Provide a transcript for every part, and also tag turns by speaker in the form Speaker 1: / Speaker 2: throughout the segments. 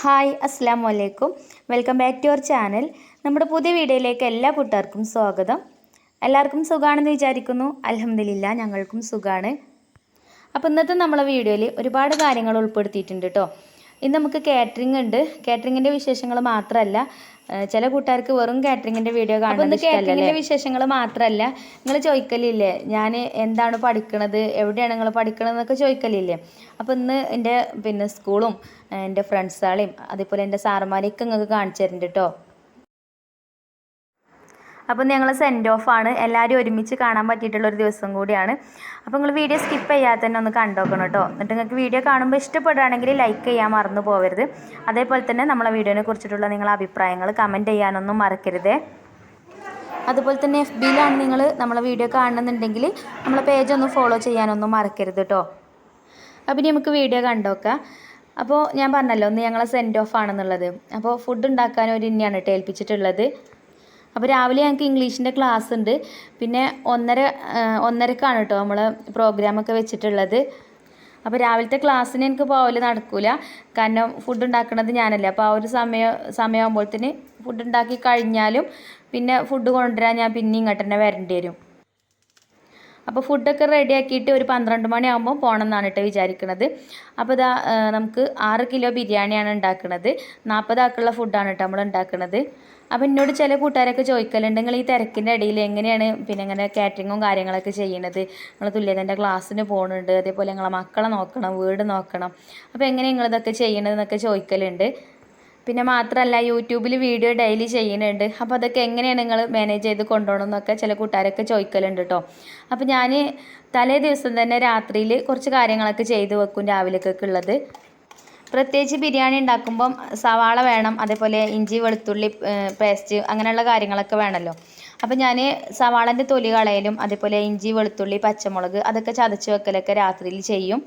Speaker 1: Hi അസ്സാം വലൈക്കും welcome back to our channel. നമ്മുടെ പുതിയ വീഡിയോയിലേക്ക് എല്ലാ കൂട്ടുകാർക്കും സ്വാഗതം. എല്ലാവർക്കും സുഖമാണെന്ന് വിചാരിക്കുന്നു. അലഹമില്ല ഞങ്ങൾക്കും സുഖമാണ് അപ്പോൾ ഇന്നത്തെ നമ്മളെ വീഡിയോയിൽ ഒരുപാട് കാര്യങ്ങൾ ഉൾപ്പെടുത്തിയിട്ടുണ്ട് കേട്ടോ ഇന്ന് നമുക്ക് കാറ്ററിംഗ് ഉണ്ട്. കാറ്ററിങ്ങിന്റെ വിശേഷങ്ങൾ മാത്രമല്ല ചില കൂട്ടുകാർക്ക് വെറും കാറ്ററിങ്ങിന്റെ വീഡിയോ കാണുന്നത് കാറ്ററിങ്ങിന്റെ വിശേഷങ്ങൾ മാത്രമല്ല നിങ്ങൾ ചോദിക്കലില്ലേ? ഞാൻ എന്താണ് പഠിക്കണത്? എവിടെയാണ് നിങ്ങൾ പഠിക്കണത് എന്നൊക്കെ ചോദിക്കലില്ലേ? അപ്പോൾ ഇന്ന് എന്റെ പിന്നെ സ്കൂളും എന്റെ എന്റെ ഫ്രണ്ട്സുകളെയും അതേപോലെ എന്റെ സാറന്മാരെയൊക്കെ നിങ്ങൾക്ക് കാണിച്ചു തരുന്നുണ്ട് കേട്ടോ അപ്പോൾ ഞങ്ങൾ സെൻഡ് ഓഫ് ആണ്. എല്ലാവരും ഒരുമിച്ച് കാണാൻ പറ്റിയിട്ടുള്ള ഒരു ദിവസം കൂടിയാണ്. അപ്പോൾ നിങ്ങൾ വീഡിയോ സ്കിപ്പ് ചെയ്യാതെ തന്നെ ഒന്ന് കണ്ടോക്കണം കേട്ടോ. എന്നിട്ട് നിങ്ങൾക്ക് വീഡിയോ കാണുമ്പോൾ ഇഷ്ടപ്പെടുകയാണെങ്കിൽ ലൈക്ക് ചെയ്യാൻ മറന്നു പോകരുത് അതേപോലെ തന്നെ നമ്മളെ വീഡിയോനെ കുറിച്ചിട്ടുള്ള നിങ്ങളുടെ അഭിപ്രായങ്ങൾ കമന്റ് ചെയ്യാനൊന്നും മറക്കരുത്. അതുപോലെ തന്നെ എഫ് ബിയിലാണ് നിങ്ങൾ നമ്മളെ വീഡിയോ കാണുന്നുണ്ടെങ്കിൽ നമ്മളെ പേജ് ഒന്ന് ഫോളോ ചെയ്യാനൊന്നും മറക്കരുത് കേട്ടോ. അപ്പം ഇനി നമുക്ക് വീഡിയോ കണ്ടോക്കാം. അപ്പോൾ ഞാൻ പറഞ്ഞല്ലോ ഒന്ന് ഞങ്ങളെ സെൻഡ് ഓഫ് ആണെന്നുള്ളത്. അപ്പോൾ ഫുഡ് ഉണ്ടാക്കാൻ ഒരു ഇനിയാണ് കേട്ടോ ഏൽപ്പിച്ചിട്ടുള്ളത്. അപ്പോൾ രാവിലെ ഞങ്ങൾക്ക് ഇംഗ്ലീഷിന്റെ ക്ലാസ് ഉണ്ട്. പിന്നെ ഒന്നര ഒന്നരക്കാണ് കേട്ടോ നമ്മൾ പ്രോഗ്രാമൊക്കെ വെച്ചിട്ടുള്ളത്. അപ്പോൾ രാവിലത്തെ ക്ലാസ്സിന് എനിക്ക് പോകൽ നടക്കില്ല കാരണം ഫുഡ് ഉണ്ടാക്കുന്നത് ഞാനല്ലേ. അപ്പോൾ ആ ഒരു സമയം സമയമാകുമ്പോഴത്തേന് ഫുഡ് ഉണ്ടാക്കി കഴിഞ്ഞാലും പിന്നെ ഫുഡ് കൊണ്ടുവരാൻ ഞാൻ പിന്നെ ഇങ്ങോട്ട് തന്നെ വരേണ്ടി വരും. അപ്പോൾ ഫുഡൊക്കെ റെഡി ആക്കിയിട്ട് ഒരു പന്ത്രണ്ട് മണിയാകുമ്പോൾ പോകണം എന്നാണ് കേട്ടോ വിചാരിക്കുന്നത് അപ്പോൾ ഇതാ നമുക്ക് ആറ് കിലോ ബിരിയാണിയാണ് ഉണ്ടാക്കുന്നത് നാൽപ്പതാക്കുള്ള ഫുഡാണ് കേട്ടോ നമ്മൾ ഉണ്ടാക്കുന്നത് അപ്പോൾ എന്നോട് ചില കൂട്ടുകാരൊക്കെ ചോദിക്കലുണ്ട് ഈ തിരക്കിന്റെ ഇടയിൽ എങ്ങനെയാണ് പിന്നെ ഇങ്ങനെ കാറ്ററിങ്ങും കാര്യങ്ങളൊക്കെ ചെയ്യുന്നത് നിങ്ങൾ തുല്യതന്റെ ക്ലാസ്സിന് പോകുന്നുണ്ട് അതേപോലെ നിങ്ങളെ മക്കളെ നോക്കണം വീട് നോക്കണം. അപ്പോൾ എങ്ങനെ നിങ്ങളിതൊക്കെ ചെയ്യണതെന്നൊക്കെ ചോദിക്കലുണ്ട്. പിന്നെ മാത്രമല്ല യൂട്യൂബിൽ വീഡിയോ ഡെയിലി ചെയ്യുന്നുണ്ട്. അപ്പോൾ അതൊക്കെ എങ്ങനെയാണ് നിങ്ങൾ മാനേജ് ചെയ്ത് കൊണ്ടുപോകണം എന്നൊക്കെ ചില കൂട്ടുകാരൊക്കെ ചോദിക്കലുണ്ട് കേട്ടോ അപ്പോൾ ഞാൻ തലേ ദിവസം തന്നെ രാത്രിയിൽ കുറച്ച് കാര്യങ്ങളൊക്കെ ചെയ്ത് വെക്കും രാവിലേക്കൊക്കെ ഉള്ളത്. പ്രത്യേകിച്ച് ബിരിയാണി ഉണ്ടാക്കുമ്പം സവാള വേണം അതേപോലെ ഇഞ്ചി വെളുത്തുള്ളി പേസ്റ്റ് അങ്ങനെയുള്ള കാര്യങ്ങളൊക്കെ വേണമല്ലോ അപ്പോൾ ഞാൻ സവാളന്റെ തൊലി കളയലും അതേപോലെ ഇഞ്ചി വെളുത്തുള്ളി പച്ചമുളക് അതൊക്കെ ചതച്ച് വെക്കലൊക്കെ രാത്രിയിൽ ചെയ്യും.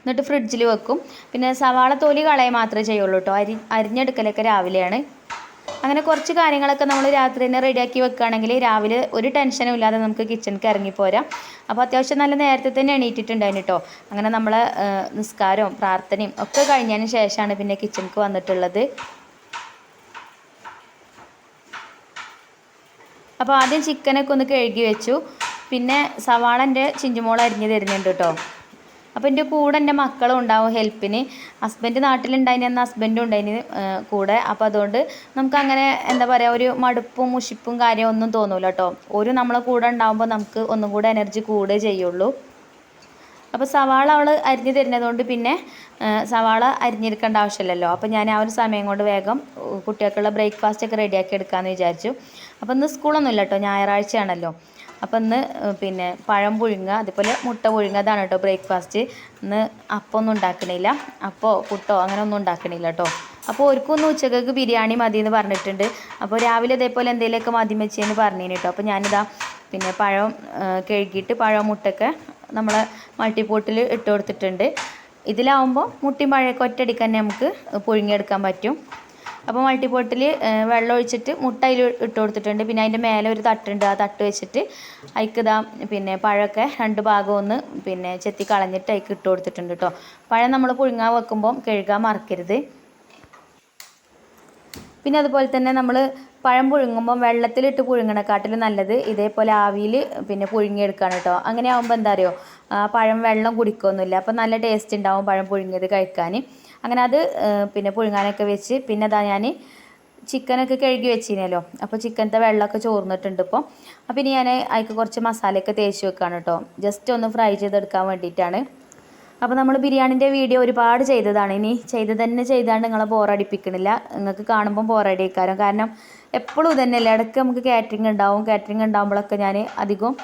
Speaker 1: എന്നിട്ട് ഫ്രിഡ്ജിൽ വെക്കും. പിന്നെ സവാള തൊലി കളയ മാത്രമേ ചെയ്യുള്ളൂ കേട്ടോ അരി അരിഞ്ഞെടുക്കലൊക്കെ രാവിലെയാണ്. അങ്ങനെ കുറച്ച് കാര്യങ്ങളൊക്കെ നമ്മൾ രാത്രി തന്നെ റെഡിയാക്കി വെക്കുകയാണെങ്കിൽ രാവിലെ ഒരു ടെൻഷനും ഇല്ലാതെ നമുക്ക് കിച്ചണിക്ക് ഇറങ്ങിപ്പോരാം അപ്പോൾ അത്യാവശ്യം നല്ല നേരത്തെ തന്നെ എണീറ്റിട്ടുണ്ടായിരുന്നു കേട്ടോ അങ്ങനെ നമ്മൾ നിസ്കാരവും പ്രാർത്ഥനയും ഒക്കെ കഴിഞ്ഞതിന് ശേഷമാണ് പിന്നെ കിച്ചണിക്ക് വന്നിട്ടുള്ളത്. അപ്പോൾ ആദ്യം ചിക്കനൊക്കെ ഒന്ന് കഴുകി വെച്ചു. പിന്നെ സവാളന്റെ ചിഞ്ചുമോൾ അരിഞ്ഞ് തരുന്നുണ്ട് കേട്ടോ അപ്പോൾ എന്റെ കൂടെ എന്റെ മക്കളും ഉണ്ടാവും ഹെൽപ്പിന്. ഹസ്ബൻഡ് നാട്ടിലുണ്ടായിന് അന്ന് ഹസ്ബൻഡും ഉണ്ടായിന് കൂടെ. അപ്പോൾ അതുകൊണ്ട് നമുക്ക് അങ്ങനെ എന്താ പറയുക ഒരു മടുപ്പും മുഷിപ്പും കാര്യം ഒന്നും തോന്നൂല കേട്ടോ ഒരു നമ്മളെ കൂടെ ഉണ്ടാകുമ്പോൾ നമുക്ക് ഒന്നും കൂടെ എനർജി കൂടുകയേ ചെയ്യുള്ളൂ. അപ്പോൾ സവാള അവൾ അരിഞ്ഞു തരുന്നതുകൊണ്ട് പിന്നെ സവാള അരിഞ്ഞിരിക്കേണ്ട ആവശ്യമില്ലല്ലോ. അപ്പോൾ ഞാൻ ആ ഒരു സമയം കൊണ്ട് വേഗം കുട്ടികൾക്കുള്ള ബ്രേക്ക്ഫാസ്റ്റ് ഒക്കെ റെഡിയാക്കി എടുക്കാമെന്ന് വിചാരിച്ചു. അപ്പോൾ ഇന്ന് സ്കൂളൊന്നും ഇല്ല കേട്ടോ ഞായറാഴ്ചയാണല്ലോ. അപ്പോൾ ഇന്ന് പിന്നെ പഴം പുഴുങ്ങുക അതുപോലെ മുട്ട പുഴുങ്ങുക അതാണ് കേട്ടോ ബ്രേക്ക്ഫാസ്റ്റ്. ഇന്ന് അപ്പമൊന്നും ഉണ്ടാക്കണില്ല. അപ്പോൾ പുട്ടോ അങ്ങനെ ഒന്നും ഉണ്ടാക്കണില്ല കേട്ടോ. അപ്പോൾ ഒരുക്കൊന്ന് ഉച്ചക്കൊക്കെ ബിരിയാണി മതി എന്ന് പറഞ്ഞിട്ടുണ്ട്. അപ്പോൾ രാവിലെ ഇതേപോലെ എന്തെങ്കിലുമൊക്കെ മതി വെച്ചെന്ന് പറഞ്ഞേനെ കേട്ടോ. അപ്പോൾ ഞാനിതാ പിന്നെ പഴം കഴുകിയിട്ട് പഴം മുട്ടൊക്കെ നമ്മളെ മൾട്ടിപ്പോട്ടിൽ ഇട്ട് കൊടുത്തിട്ടുണ്ട്. ഇതിലാവുമ്പോൾ മുട്ടിയും പഴയൊക്കെ ഒറ്റയടിക്ക് തന്നെ നമുക്ക് പുഴുങ്ങിയെടുക്കാൻ പറ്റും. അപ്പോൾ മൾട്ടിപോട്ടിൽ വെള്ളം ഒഴിച്ചിട്ട് മുട്ട അതിൽ ഇട്ട് കൊടുത്തിട്ടുണ്ട്. പിന്നെ അതിന്റെ മേലെ ഒരു തട്ടുണ്ട്. ആ തട്ട് വെച്ചിട്ട് അതിക്കിതാ പിന്നെ പഴമൊക്കെ രണ്ട് ഭാഗം ഒന്ന് പിന്നെ ചെത്തി കളഞ്ഞിട്ട് അതിക്ക് ഇട്ട് കൊടുത്തിട്ടുണ്ട് കേട്ടോ പഴം നമ്മൾ പുഴുങ്ങാൻ വെക്കുമ്പോൾ കഴുകാൻ മറക്കരുത്. പിന്നെ അതുപോലെ തന്നെ നമ്മൾ പഴം പുഴുങ്ങുമ്പോൾ വെള്ളത്തിലിട്ട് പുഴുങ്ങണക്കാട്ടിലും നല്ലത് ഇതേപോലെ ആവിയിൽ പിന്നെ പുഴുങ്ങിയെടുക്കുകയാണ് കേട്ടോ അങ്ങനെ ആകുമ്പോൾ എന്താ അറിയോ? പഴം വെള്ളം കുടിക്കൊന്നുമില്ല. അപ്പോൾ നല്ല ടേസ്റ്റ് ഉണ്ടാവും പഴം പുഴുങ്ങിയത് കഴിക്കാൻ. അങ്ങനെ അത് പിന്നെ പുഴുങ്ങാനൊക്കെ വെച്ച് പിന്നെ അതാ ഞാൻ ചിക്കനൊക്കെ കഴുകി വെച്ചിനല്ലോ. അപ്പോൾ ചിക്കനത്തെ വെള്ളമൊക്കെ ചോർന്നിട്ടുണ്ട് ഇപ്പോൾ അപ്പോൾ ഇനി ഞാൻ അതിക്ക് കുറച്ച് മസാലയൊക്കെ തേച്ച് വെക്കുകയാണ് കേട്ടോ ജസ്റ്റ് ഒന്ന് ഫ്രൈ ചെയ്തെടുക്കാൻ വേണ്ടിയിട്ടാണ്. അപ്പോൾ നമ്മൾ ബിരിയാണിന്റെ വീഡിയോ ഒരുപാട് ചെയ്തതാണ്. ഇനി ചെയ്ത് തന്നെ ചെയ്താണ്ട് നിങ്ങളെ ബോറടിപ്പിക്കണില്ല നിങ്ങൾക്ക് കാണുമ്പോൾ ബോറടിക്കാരം കാരണം എപ്പോഴും ഇതന്നെയല്ലേ. ഇടയ്ക്ക് നമുക്ക് കാറ്ററിംഗ് ഉണ്ടാവും. കാറ്ററിംഗ് ഉണ്ടാകുമ്പോഴൊക്കെ ഞാൻ അധികം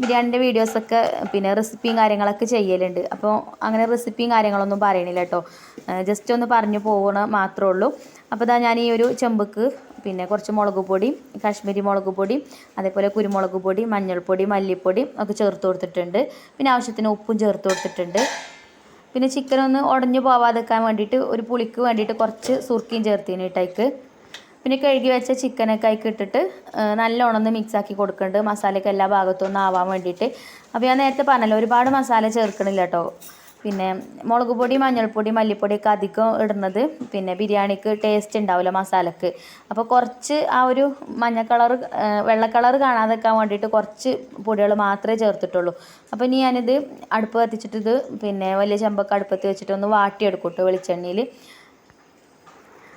Speaker 1: ബിരിയാണിന്റെ വീഡിയോസൊക്കെ പിന്നെ റെസിപ്പിയും കാര്യങ്ങളൊക്കെ ചെയ്യലുണ്ട്. അപ്പോൾ അങ്ങനെ റെസിപ്പിയും കാര്യങ്ങളൊന്നും പറയണില്ല കേട്ടോ ജസ്റ്റ് ഒന്ന് പറഞ്ഞു പോകണ മാത്രമേ ഉള്ളൂ. അപ്പോൾ ഇതാ ഞാൻ ഈ ഒരു ചെമ്പക്ക് പിന്നെ കുറച്ച് മുളക് പൊടി കാശ്മീരി മുളക് പൊടി അതേപോലെ കുരുമുളക് പൊടി മഞ്ഞൾപ്പൊടി മല്ലിപ്പൊടി ഒക്കെ ചേർത്ത് കൊടുത്തിട്ടുണ്ട്. പിന്നെ ആവശ്യത്തിന് ഉപ്പും ചേർത്ത് കൊടുത്തിട്ടുണ്ട്. പിന്നെ ചിക്കൻ ഒന്ന് ഉടഞ്ഞു പോവാതെക്കാൻ വേണ്ടിയിട്ട് ഒരു പുളിക്ക് വേണ്ടിയിട്ട് കുറച്ച് സുർക്കിയും ചേർത്തിന് ഇട്ടേക്ക് പിന്നെ കഴുകി വെച്ച ചിക്കനൊക്കെ ഇട്ടിട്ട് നല്ലോണം ഒന്ന് മിക്സ് ആക്കി കൊടുക്കുന്നുണ്ട് മസാലയ്ക്ക് എല്ലാ ഭാഗത്തു നിന്നും ആവാൻ വേണ്ടിയിട്ട്. അപ്പോൾ ഞാൻ നേരത്തെ പറഞ്ഞല്ലോ ഒരുപാട് മസാല ചേർക്കണില്ല കേട്ടോ പിന്നെ മുളക് പൊടി മഞ്ഞൾപ്പൊടി മല്ലിപ്പൊടിയൊക്കെ അധികം ഇടുന്നത് പിന്നെ ബിരിയാണിക്ക് ടേസ്റ്റ് ഉണ്ടാവില്ല മസാലക്ക്. അപ്പോൾ കുറച്ച് ആ ഒരു മഞ്ഞ കളർ വെള്ള കളർ കാണാതെക്കാൻ വേണ്ടിയിട്ട് കുറച്ച് പൊടികൾ മാത്രമേ ചേർത്തിട്ടുള്ളൂ. അപ്പോൾ ഇനി ഞാനിത് അടുപ്പ് കത്തിച്ചിട്ട് ഇത് പിന്നെ വലിയ ചെമ്പൊക്കെ അടുപ്പത്ത് വെച്ചിട്ട് ഒന്ന് വാട്ടിയെടുക്കും കേട്ടോ വെളിച്ചെണ്ണയിൽ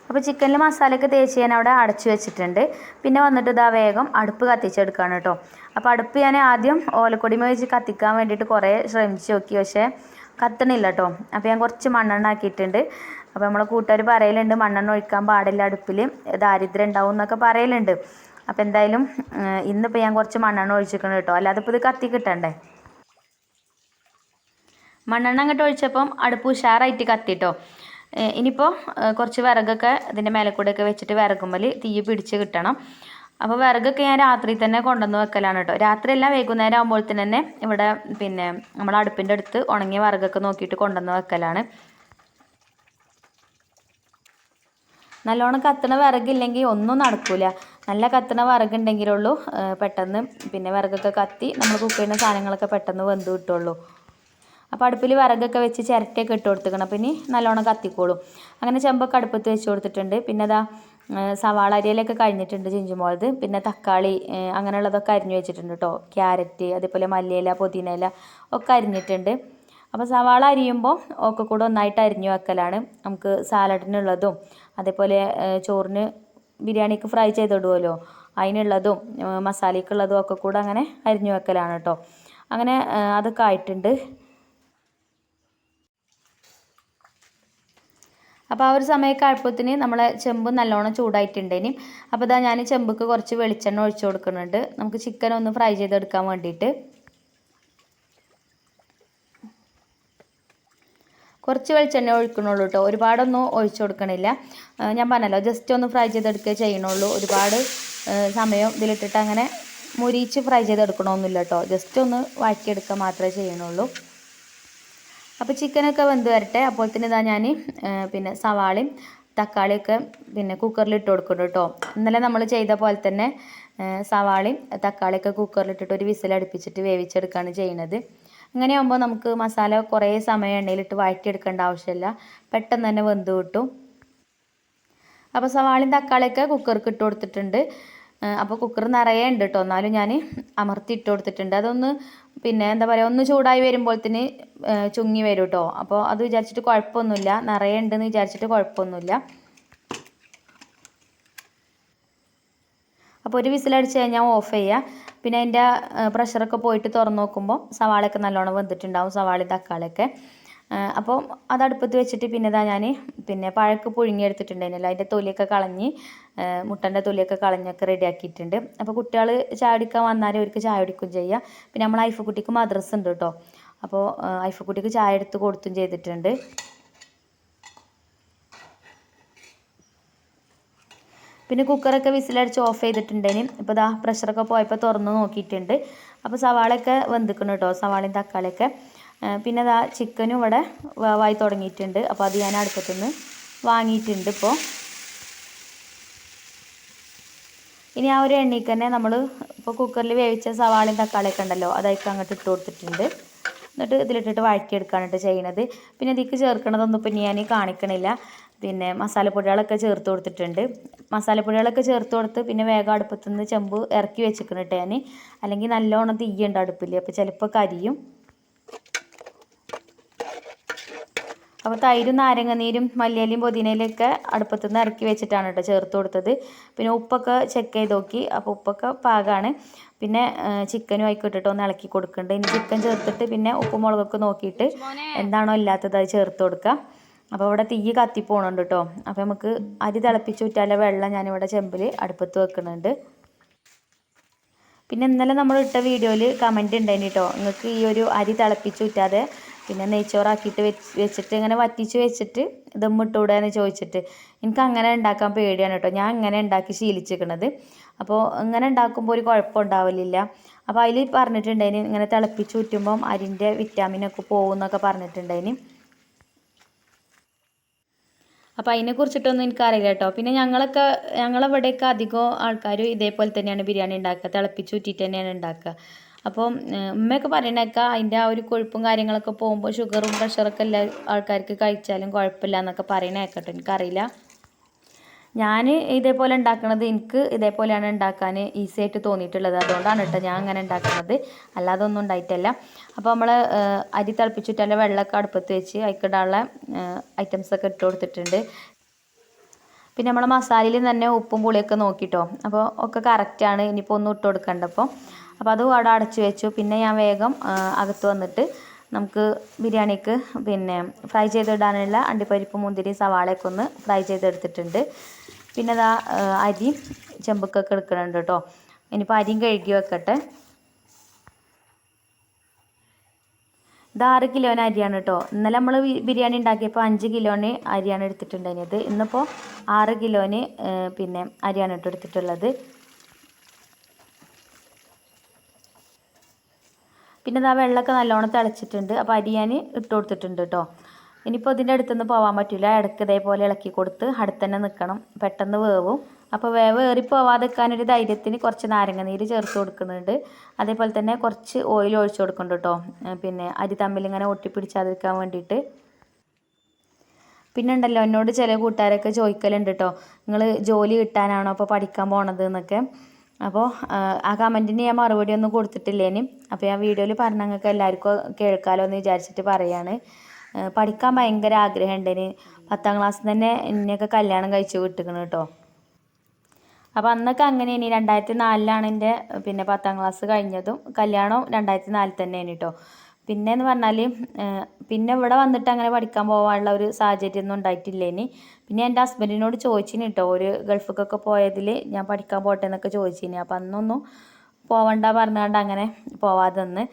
Speaker 1: അപ്പോൾ ചിക്കനിൽ മസാലയൊക്കെ തേച്ച് ഞാൻ അവിടെ അടച്ചു വെച്ചിട്ടുണ്ട്. പിന്നെ വന്നിട്ട് ഇതാ വേഗം അടുപ്പ് കത്തിച്ചെടുക്കുകയാണ് കേട്ടോ അപ്പോൾ അടുപ്പ് ഞാൻ ആദ്യം ഓലക്കൊടിമ വെച്ച് കത്തിക്കാൻ വേണ്ടിയിട്ട് കുറേ ശ്രമിച്ചു നോക്കി. പക്ഷേ കത്തണില്ല കേട്ടോ അപ്പോൾ ഞാൻ കുറച്ച് മണ്ണെണ്ണ ആക്കിയിട്ടുണ്ട്. അപ്പോൾ നമ്മളെ കൂട്ടുകാർ പറയലുണ്ട് മണ്ണെണ്ണ ഒഴിക്കാൻ പാടില്ല അടുപ്പിൽ ദാരിദ്ര്യം ഉണ്ടാവും എന്നൊക്കെ പറയലുണ്ട്. അപ്പോൾ എന്തായാലും ഇന്നിപ്പോൾ ഞാൻ കുറച്ച് മണ്ണെണ്ണ ഒഴിച്ചിരിക്കണം കേട്ടോ അല്ലാതെ ഇപ്പോൾ ഇത് കത്തി കിട്ടണ്ടേ? മണ്ണെണ്ണ അങ്ങോട്ട് ഒഴിച്ചപ്പം അടുപ്പ് ഉഷാറായിട്ട് കത്തിട്ടോ ഇനിയിപ്പോൾ കുറച്ച് വിറകൊക്കെ ഇതിന്റെ മേലെ കൂടെയൊക്കെ വെച്ചിട്ട് വിറകുമ്പോൾ തീ പിടിച്ച് കിട്ടണം. അപ്പോൾ വിറകൊക്കെ ഞാൻ രാത്രി തന്നെ കൊണ്ടുവന്ന് വെക്കലാണ് കേട്ടോ. രാത്രിയല്ല വൈകുന്നേരം ആകുമ്പോഴത്തേന് തന്നെ ഇവിടെ പിന്നെ നമ്മൾ അടുപ്പിന്റെ അടുത്ത് ഉണങ്ങിയ വിറകൊക്കെ നോക്കിയിട്ട് കൊണ്ടുവന്ന് വെക്കലാണ്. നല്ലോണം കത്തണ വിറകില്ലെങ്കിൽ ഒന്നും നടക്കില്ല നല്ല കത്തണ വിറകുണ്ടെങ്കിലുള്ളൂ പെട്ടെന്ന് പിന്നെ വിറകൊക്കെ കത്തി നമ്മൾ കുക്ക് ചെയ്യുന്ന സാധനങ്ങളൊക്കെ പെട്ടെന്ന് വെന്ത് കിട്ടുള്ളൂ. അപ്പോൾ അടുപ്പിൽ വിറകൊക്കെ വെച്ച് ചിരട്ടയൊക്കെ ഇട്ട് കൊടുത്തിക്കണം ഇനി നല്ലോണം കത്തിക്കോളും. അങ്ങനെ ചെമ്പൊക്കെ അടുപ്പത്ത് വെച്ച് കൊടുത്തിട്ടുണ്ട്. പിന്നെ അതാ സവാള അരിയിലൊക്കെ കഴിഞ്ഞിട്ടുണ്ട് ചിഞ്ചുമോളത് പിന്നെ തക്കാളി അങ്ങനെയുള്ളതൊക്കെ അരിഞ്ഞു വെച്ചിട്ടുണ്ട് കേട്ടോ ക്യാരറ്റ് അതേപോലെ മല്ലിയില പുതിനയില ഒക്കെ അരിഞ്ഞിട്ടുണ്ട്. അപ്പോൾ സവാള അരിയുമ്പോൾ ഒക്കെ കൂടെ ഒന്നായിട്ട് അരിഞ്ഞു വെക്കലാണ് നമുക്ക് സാലഡിനുള്ളതും അതേപോലെ ചോറിന് ബിരിയാണിക്ക് ഫ്രൈ ചെയ്തിടുമല്ലോ അതിനുള്ളതും മസാലയ്ക്കുള്ളതും ഒക്കെ കൂടെ അങ്ങനെ അരിഞ്ഞു വെക്കലാണ് കേട്ടോ അങ്ങനെ അതൊക്കെ ആയിട്ടുണ്ട്. അപ്പോൾ ആ ഒരു സമയമൊക്കെ ആയപ്പോഴത്തിന് നമ്മളെ ചെമ്പ് നല്ലോണം ചൂടായിട്ടുണ്ടേനി അപ്പോൾ ഇതാ ഞാൻ ചെമ്പക്ക് കുറച്ച് വെളിച്ചെണ്ണ ഒഴിച്ചു കൊടുക്കുന്നുണ്ട്. നമുക്ക് ചിക്കൻ ഒന്ന് ഫ്രൈ ചെയ്തെടുക്കാൻ വേണ്ടിയിട്ട്. കുറച്ച് വെളിച്ചെണ്ണ ഒഴിക്കണുള്ളൂ കേട്ടോ ഒരുപാടൊന്നും ഒഴിച്ചു കൊടുക്കണില്ല. ഞാൻ പറഞ്ഞല്ലോ ജസ്റ്റ് ഒന്ന് ഫ്രൈ ചെയ്തെടുക്കുക ചെയ്യണുള്ളൂ ഒരുപാട് സമയം ഇതിലിട്ടിട്ട് അങ്ങനെ മുരിച്ച് ഫ്രൈ ചെയ്തെടുക്കണമൊന്നുമില്ല കേട്ടോ ജസ്റ്റ് ഒന്ന് വഴറ്റിയെടുക്കുക മാത്രമേ ചെയ്യണുള്ളൂ അപ്പോൾ ചിക്കനൊക്കെ വെന്ത് വരട്ടെ. അപ്പോൾ തന്നെ ഇതാ ഞാൻ പിന്നെ സവാളയും തക്കാളിയൊക്കെ പിന്നെ കുക്കറിൽ ഇട്ട് കൊടുക്കുന്നു കേട്ടോ ഇന്നലെ നമ്മൾ ചെയ്ത പോലെ തന്നെ സവാളയും തക്കാളിയൊക്കെ കുക്കറിലിട്ടിട്ട് ഒരു വിസിൽ അടുപ്പിച്ചിട്ട് വേവിച്ചെടുക്കുകയാണ് ചെയ്യുന്നത്. അങ്ങനെയാകുമ്പോൾ നമുക്ക് മസാല കുറേ സമയം എണ്ണയിലിട്ട് വഴറ്റിയെടുക്കേണ്ട ആവശ്യമില്ല. പെട്ടെന്ന് തന്നെ വെന്ത് കിട്ടും. അപ്പോൾ സവാളയും തക്കാളിയൊക്കെ കുക്കർക്ക് ഇട്ട് കൊടുത്തിട്ടുണ്ട്. അപ്പോൾ കുക്കർ നിറയെ ഉണ്ട് കേട്ടോ എന്നാലും ഞാൻ അമർത്തി ഇട്ട് കൊടുത്തിട്ടുണ്ട്. അതൊന്ന് പിന്നെ എന്താ പറയുക ഒന്ന് ചൂടായി വരുമ്പോഴത്തേന് ചുങ്ങി വരും കേട്ടോ അപ്പോൾ അത് വിചാരിച്ചിട്ട് കുഴപ്പമൊന്നുമില്ല. നിറയെ ഉണ്ടെന്ന് വിചാരിച്ചിട്ട് കുഴപ്പമൊന്നുമില്ല. അപ്പോൾ ഒരു വിസിലടിച്ച് കഴിഞ്ഞാൽ ഓഫ് ചെയ്യുക പിന്നെ അതിന്റെ പ്രഷറൊക്കെ പോയിട്ട് തുറന്ന് നോക്കുമ്പോൾ സവാളയൊക്കെ നല്ലോണം വെന്തിട്ടുണ്ടാവും സവാളയും തക്കാളിയൊക്കെ. അപ്പോൾ അത് അടുപ്പത്ത് വെച്ചിട്ട് പിന്നെ ഇതാ ഞാൻ പിന്നെ പഴക്ക് പുഴുങ്ങിയെടുത്തിട്ടുണ്ടായിരുന്നല്ലോ. അതിന്റെ തൊലിയൊക്കെ കളഞ്ഞ് മുട്ടന്റെ തൊലിയൊക്കെ കളഞ്ഞൊക്കെ റെഡിയാക്കിയിട്ടുണ്ട്. അപ്പോൾ കുട്ടികൾ ചായ കുടിക്കാൻ വന്നാൽ അവർക്ക് ചായ കുടിക്കും ചെയ്യുക പിന്നെ നമ്മൾ ഐഫക്കുട്ടിക്ക് മദ്രസ് ഉണ്ട് കേട്ടോ. അപ്പോൾ ഐഫക്കുട്ടിക്ക് ചായ എടുത്ത് കൊടുത്തും ചെയ്തിട്ടുണ്ട്. പിന്നെ കുക്കറൊക്കെ വിസിലടിച്ച് ഓഫ് ചെയ്തിട്ടുണ്ടേന് ഇപ്പോൾ ദാ പ്രഷറൊക്കെ പോയപ്പോൾ തുറന്ന് നോക്കിയിട്ടുണ്ട്. അപ്പോൾ സവാളയൊക്കെ വെന്തിക്കണം കേട്ടോ സവാളയും തക്കാളിയൊക്കെ. പിന്നെ ദാ ചിക്കനും ഇവിടെ വേവായി തുടങ്ങിയിട്ടുണ്ട്. അപ്പോൾ അത് ഞാൻ അടുപ്പത്തുനിന്ന് വാങ്ങിയിട്ടുണ്ട് ഇപ്പോൾ ഇനി ആ ഒരു എണ്ണയ്ക്ക് തന്നെ നമ്മൾ ഇപ്പോൾ കുക്കറിൽ വേവിച്ച സവാളയും തക്കാളിയൊക്കെ ഉണ്ടല്ലോ അതൊക്കെ അങ്ങോട്ട് ഇട്ട് കൊടുത്തിട്ടുണ്ട്. എന്നിട്ട് ഇതിലിട്ടിട്ട് വഴറ്റിയെടുക്കുകയാണ് കേട്ടോ ചെയ്യണത്. പിന്നെ ഇതിലേക്ക് ചേർക്കണതൊന്നും പിന്നെ ഞാൻ കാണിക്കണില്ല. പിന്നെ മസാലപ്പൊടികളൊക്കെ ചേർത്ത് കൊടുത്തിട്ടുണ്ട്. മസാലപ്പൊടികളൊക്കെ ചേർത്ത് കൊടുത്ത് പിന്നെ വേഗം അടുപ്പത്തുനിന്ന് ചെമ്പ് ഇറക്കി വെച്ചിരിക്കണം കേട്ടോ ഞാൻ അല്ലെങ്കിൽ നല്ലോണം തീയുണ്ട് അടുപ്പിൽ അപ്പോൾ ചിലപ്പോൾ കരിയും അപ്പോൾ തൈരും നാരങ്ങനീരും മല്ലിയിലയും പുതിനയിലൊക്കെ അടുപ്പത്തു നിന്ന് ഇറക്കി വെച്ചിട്ടാണ് കേട്ടോ ചേർത്ത് കൊടുത്തത്. പിന്നെ ഉപ്പൊക്കെ ചെക്ക് ചെയ്ത് നോക്കി. അപ്പോൾ ഉപ്പൊക്കെ പാകമാണ് പിന്നെ ചിക്കനും ആയിക്കോട്ടിട്ട് ഒന്ന് ഇളക്കി കൊടുക്കുന്നുണ്ട് ഇനി ചിക്കൻ ചേർത്തിട്ട് പിന്നെ ഉപ്പും മുളകൊക്കെ നോക്കിയിട്ട് എന്താണോ ഇല്ലാത്തത് അത് ചേർത്ത് കൊടുക്കുക അപ്പോൾ ഇവിടെ തീ കത്തി പോകണുണ്ട് കേട്ടോ. അപ്പോൾ നമുക്ക് അരി തിളപ്പിച്ച് ഊറ്റാലെ വെള്ളം ഞാനിവിടെ ചെമ്പിൽ അടുപ്പത്ത് വെക്കുന്നുണ്ട്. പിന്നെ ഇന്നലെ നമ്മൾ ഇട്ട വീഡിയോയിൽ കമന്റ് ഉണ്ടായിന് കേട്ടോ. നിങ്ങൾക്ക് ഈ ഒരു അരി തിളപ്പിച്ച് ഊറ്റാതെ പിന്നെ നെയ്ച്ചോറാക്കിയിട്ട് വെച്ച് വെച്ചിട്ട് ഇങ്ങനെ വറ്റിച്ച് വെച്ചിട്ട് ദമ്മിട്ടൂടെ എന്ന് ചോദിച്ചിട്ട്. എനിക്ക് അങ്ങനെ ഉണ്ടാക്കാൻ പേടിയാണ് കേട്ടോ. ഞാൻ ഇങ്ങനെ ഉണ്ടാക്കി ശീലിച്ചിരിക്കണത്. അപ്പോൾ ഇങ്ങനെ ഉണ്ടാക്കുമ്പോൾ ഒരു കുഴപ്പം ഉണ്ടാവലില്ല. അപ്പോൾ അതിൽ പറഞ്ഞിട്ടുണ്ടായിന് ഇങ്ങനെ തിളപ്പിച്ച് ഊറ്റുമ്പം അരിന്റെ വിറ്റാമിനൊക്കെ പോകും എന്നൊക്കെ പറഞ്ഞിട്ടുണ്ടായിന്. അപ്പോൾ അതിനെക്കുറിച്ചിട്ടൊന്നും എനിക്കറിയില്ല കേട്ടോ. പിന്നെ ഞങ്ങളൊക്കെ ഞങ്ങളിവിടെയൊക്കെ അധികം ആൾക്കാർ ഇതേപോലെ തന്നെയാണ് ബിരിയാണി ഉണ്ടാക്കുക. തിളപ്പിച്ച് ഊറ്റിയിട്ട് തന്നെയാണ് ഉണ്ടാക്കുക. അപ്പം ഉമ്മയൊക്കെ പറയണേക്കാം അതിന്റെ ആ ഒരു കൊഴുപ്പും കാര്യങ്ങളൊക്കെ പോകുമ്പോൾ ഷുഗറും പ്രഷറൊക്കെ എല്ലാ ആൾക്കാർക്ക് കഴിച്ചാലും കുഴപ്പമില്ല എന്നൊക്കെ പറയണേക്കട്ടോ എനിക്കറിയില്ല. ഞാൻ ഇതേപോലെ ഉണ്ടാക്കുന്നത് എനിക്ക് ഇതേപോലെയാണ് ഉണ്ടാക്കാൻ ഈസി ആയിട്ട് തോന്നിയിട്ടുള്ളത്. അതുകൊണ്ടാണ് കേട്ടോ ഞാൻ അങ്ങനെ ഉണ്ടാക്കുന്നത് അല്ലാതെ ഒന്നും ഉണ്ടായിട്ടല്ല. അപ്പോൾ നമ്മൾ അരി തിളപ്പിച്ചിട്ടല്ല വെള്ളമൊക്കെ അടുപ്പത്ത് വെച്ച് അതിക്കിടാനുള്ള ഐറ്റംസൊക്കെ ഇട്ട് കൊടുത്തിട്ടുണ്ട്. പിന്നെ നമ്മൾ മസാലയിൽ തന്നെ ഉപ്പും പുളിയൊക്കെ നോക്കിട്ടോ. അപ്പോൾ ഒക്കെ കറക്റ്റാണ് ഇനിയിപ്പോൾ ഒന്നും ഇട്ട് കൊടുക്കണ്ട അപ്പോൾ അപ്പോൾ അത് അവിടെ അടച്ച് വെച്ചു. പിന്നെ ഞാൻ വേഗം അകത്ത് വന്നിട്ട് നമുക്ക് ബിരിയാണിക്ക് പിന്നെ ഫ്രൈ ചെയ്തിടാനുള്ള അണ്ടിപ്പരിപ്പ് മുന്തിരി സവാളയൊക്കെ ഒന്ന് ഫ്രൈ ചെയ്തെടുത്തിട്ടുണ്ട്. പിന്നെ അതാ അരി ചെമ്പക്കൊക്കെ എടുക്കുന്നുണ്ട് കേട്ടോ ഇനിയിപ്പോൾ അരിയും കഴുകി വെക്കട്ടെ. ഇത് ആറ് കിലോന് അരിയാണ് കേട്ടോ ഇന്നലെ നമ്മൾ ബിരിയാണി ഉണ്ടാക്കിയപ്പോൾ അഞ്ച് കിലോന് അരിയാണ് എടുത്തിട്ടുണ്ടായിരുന്നത്. ഇന്നിപ്പോൾ ആറ് കിലോന് പിന്നെ അരിയാണ് കേട്ടോ എടുത്തിട്ടുള്ളത്. പിന്നെ ഇതാ വെള്ളമൊക്കെ നല്ലോണം തിളച്ചിട്ടുണ്ട്. അപ്പോൾ അരി ഞാൻ ഇട്ട് കൊടുത്തിട്ടുണ്ട് കേട്ടോ ഇനിയിപ്പോൾ ഇതിന്റെ അടുത്തൊന്നും പോകാൻ പറ്റില്ല ഇടയ്ക്ക് ഇതേപോലെ ഇളക്കി കൊടുത്ത് അടുത്ത് തന്നെ നിൽക്കണം പെട്ടെന്ന് വേവും. അപ്പോൾ വേവ് ഏറി പോവാതെക്കാനൊരു ധൈര്യത്തിന് കുറച്ച് നാരങ്ങ നീര് ചേർത്ത് കൊടുക്കുന്നുണ്ട്. അതേപോലെ തന്നെ കുറച്ച് ഓയിൽ ഒഴിച്ചു കൊടുക്കുന്നുണ്ട് കേട്ടോ പിന്നെ അരി തമ്മിൽ ഇങ്ങനെ ഒട്ടിപ്പിടിച്ചാതിരിക്കാൻ വേണ്ടിയിട്ട്. പിന്നെ ഉണ്ടല്ലോ എന്നോട് ചില കൂട്ടുകാരൊക്കെ ചോദിക്കലുണ്ട് കേട്ടോ നിങ്ങൾ ജോലി കിട്ടാനാണോ അപ്പോൾ പഠിക്കാൻ പോണത്? എന്നൊക്കെ. അപ്പോൾ ആ കമന്റിന് ഞാൻ മറുപടി ഒന്നും കൊടുത്തിട്ടില്ലേനി. അപ്പോൾ ഞാൻ വീഡിയോയിൽ പറഞ്ഞ നിങ്ങൾക്ക് എല്ലാവർക്കും കേൾക്കാമല്ലോ എന്ന് വിചാരിച്ചിട്ട് പറയാണ്. പഠിക്കാൻ ഭയങ്കര ആഗ്രഹമുണ്ട് ഇനി പത്താം ക്ലാസ്സിൽ തന്നെ എന്നെയൊക്കെ കല്യാണം കഴിച്ചു വിട്ടിക്കണ് കേട്ടോ. അപ്പോൾ അന്നൊക്കെ അങ്ങനെ ഇനി രണ്ടായിരത്തി നാലിലാണ് എന്റെ പിന്നെ പത്താം ക്ലാസ് കഴിഞ്ഞതും കല്യാണവും രണ്ടായിരത്തി നാലിൽ തന്നെയാണ് കേട്ടോ. പിന്നെ എന്ന് പറഞ്ഞാൽ പിന്നെ ഇവിടെ വന്നിട്ട് അങ്ങനെ പഠിക്കാൻ പോകാനുള്ള ഒരു സാഹചര്യം ഒന്നും ഉണ്ടായിട്ടില്ല ഇനി. പിന്നെ എന്റെ ഹസ്ബൻഡിനോട് ചോദിച്ചിന് കേട്ടോ ഒരു ഗൾഫിക്കൊക്കെ പോയതിൽ ഞാൻ പഠിക്കാൻ പോട്ടെ എന്നൊക്കെ ചോദിച്ചിന്. അപ്പം അന്നൊന്നും പോവണ്ട പറഞ്ഞുകൊണ്ട് അങ്ങനെ പോവാതെന്ന്.